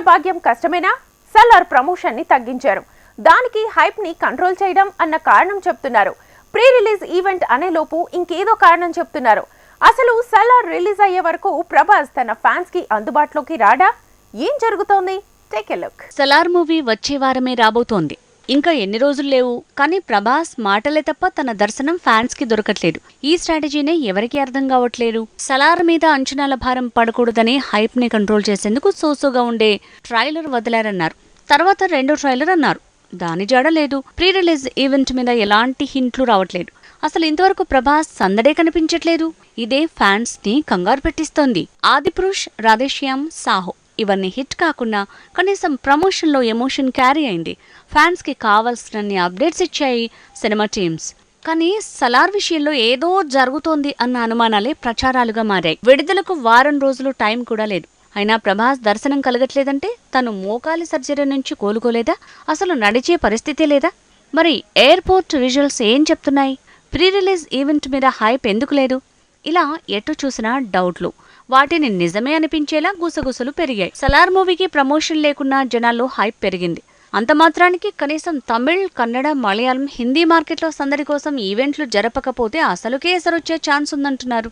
భాగ్యం కష్టమేనా? సలార్ ప్రమోషన్ని తగ్గించారు. దానికి హైప్ని కంట్రోల్ చేయడం అన్న కారణం చెప్తున్నారు. ప్రీ రిలీజ్ ఈవెంట్ అనే లోపు ఇంకేదో కారణం చెప్తున్నారు. అసలు సలార్ రిలీజ్ అయ్యే వరకు ప్రభాస్ తన ఫ్యాన్స్కి అందుబాటులోకి రాడా? ఏం జరుగుతోంది? Take a look. Salaar movie వచ్చే వారమే రాబోతోంది. ఇంకా ఎన్ని రోజులు లేవు. కానీ ప్రభాస్ మాటలే తప్ప తన దర్శనం ఫ్యాన్స్కి దొరకట్లేదు. ఈ స్ట్రాటజీనే ఎవరికి అర్థం కావట్లేదు. సలార్ మీద అంచనాల భారం పడకూడదని హైప్ని కంట్రోల్ చేసేందుకు సోసోగా ఉండే ట్రైలర్ వదిలారన్నారు. తర్వాత రెండో ట్రైలర్ అన్నారు. దాని జాడ లేదు. ప్రీ రిలీజ్ ఈవెంట్ మీద ఎలాంటి హింట్లు రావట్లేదు. అసలు ఇంతవరకు ప్రభాస్ సందడే కనిపించట్లేదు. ఇదే ఫ్యాన్స్ని కంగారు పెట్టిస్తోంది. ఆదిపురుష్ రాధేశ్యామ్ సాహో. ఇవన్నీ హిట్ కాకుండా కనీసం ప్రమోషన్లో ఎమోషన్ క్యారీ అయింది. ఫ్యాన్స్కి కావాల్సినన్ని అప్డేట్స్ ఇచ్చాయి సినిమా టీమ్స్. కానీ సలార్ విషయంలో ఏదో జరుగుతోంది అన్న అనుమానాలే ప్రచారాలుగా మారాయి. విడుదలకు వారం రోజులు టైం కూడా లేదు. అయినా ప్రభాస్ దర్శనం కలగట్లేదంటే తను మోకాలి సర్జరీ నుంచి కోలుకోలేదా? అసలు నడిచే పరిస్థితి లేదా? మరి ఎయిర్పోర్ట్ విజువల్స్ ఏం చెప్తున్నాయి? ప్రీ రిలీజ్ ఈవెంట్ మీద హైప్ ఎందుకు లేదు? ఇలా ఎటు చూసినా డౌట్లు. వాటిని నిజమే అనిపించేలా గుసగుసలు పెరిగాయి. సలార్ మూవీకి ప్రమోషన్ లేకున్నా జనాల్లో హైప్ పెరిగింది. అంత మాత్రానికి కనీసం తమిళ్ కన్నడ మలయాళం హిందీ మార్కెట్లో సందడి కోసం ఈవెంట్లు జరపకపోతే అసలుకే ఎసరొచ్చే ఛాన్స్ ఉందంటున్నారు.